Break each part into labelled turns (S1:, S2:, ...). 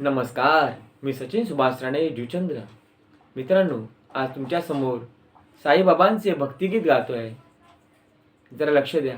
S1: नमस्कार मी सचिन सुभाष राणे जुचंद्र. मित्रांनो आज तुमच्यासमोर साईबाबांचे भक्तिगीत गातो आहे जरा लक्ष द्या.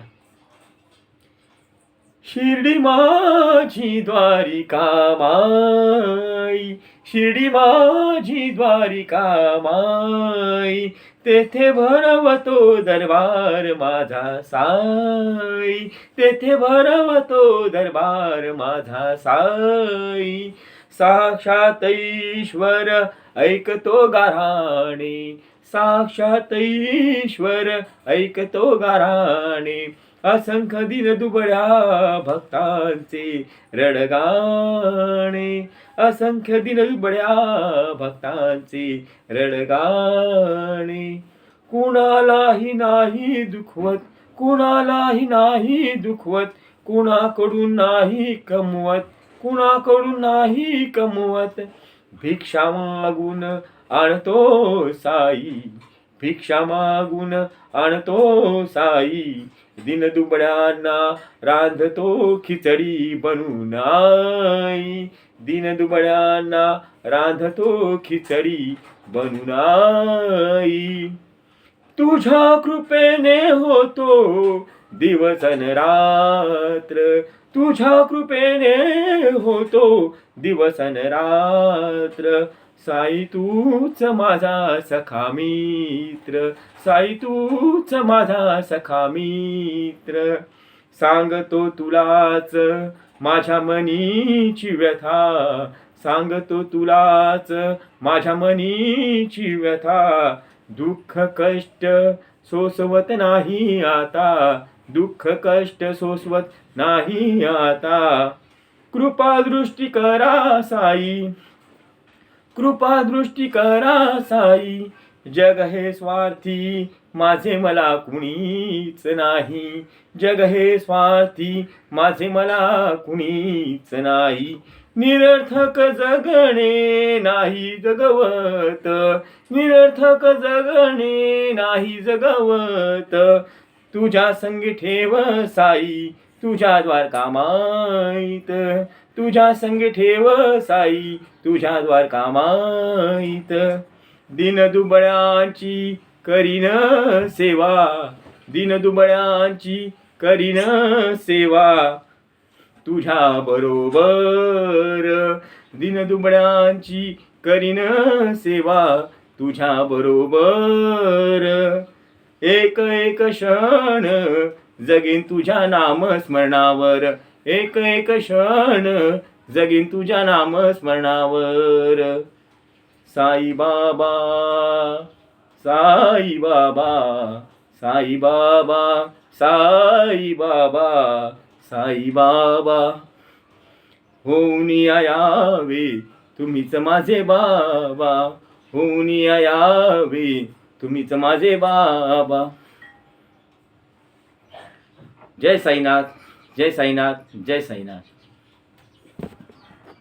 S1: शिर्डी माझी द्वारिका माई शिर्डी माझी द्वारिका माई तेथे भरवतो दरबार माझा साई तेथे भरवतो दरबार माझा साई. साक्षात ईश्वर ऐकतो गाराणे साक्षात ईश्वर ऐकतो गाराणे असंख्य दिन दुबळ्या भक्तांचे रडगाणे असंख्य दिन दुबळ्या भक्तांचे रडगाणे कुणालाही नाही दुखवत कुणालाही नाही दुखवत कुणाकडून नाही कमवत कुणाकडून नाही कमवत. भिक्षा मागून आणतो साई भिक्षा मागून आणतो साई दिन दुबळ्यांना रांधतो खिचडी बनून आई. दिन दुबळ्यांना रांधतो खिचडी बनून आई. तुझ्या कृपेने होतो दिवस रात्र तुझ्या कृपेने होतो दिवस रात्र. साई तूच माझा सखा मित्र. साई तूच माझा सखा मित्र. सांगतो तुलाच माझ्या मनीची व्यथा. सांगतो तुलाच माझ्या मनीची व्यथा. दुःख कष्ट सोसवत नाही आता. दुःख कष्ट सोसवत नाही आता. कृपा दृष्टी करा साई. कृपा दृष्टी करा साई. जग हे स्वार्थी माझे मला कुणीच नाही. जग हे स्वार्थी माझे मला कुणीच नाही. निरर्थक जगणे नाही जगवत. निरर्थक जगणे नाही जगवत. तुझ्या संगी ठेव साई तुझ्या द्वारका माईत तुझ्या संगी ठेव साई तुझ्या द्वारका माईत दिन दुबळ्यांची करीन सेवा दिन दुबळ्यांची करीन सेवा. तुझ्या बरोबर दिन दुबळ्यांची करीन सेवा तुझ्या बरोबर एक एक क्षण जगीन तुझ्या नामस्मरणावर एक एक क्षण जगीन तुझ्या नामस्मरणावर स्मरणावर. साईबाबा साईबाबा साईबाबा साईबाबा साईबाबा साई बाबा. होऊन यावे तुम्हीच माझे बाबा. होऊन यावे तुम्हीच माझे बाबा. जय साईनाथ जय साईनाथ जय साईनाथ.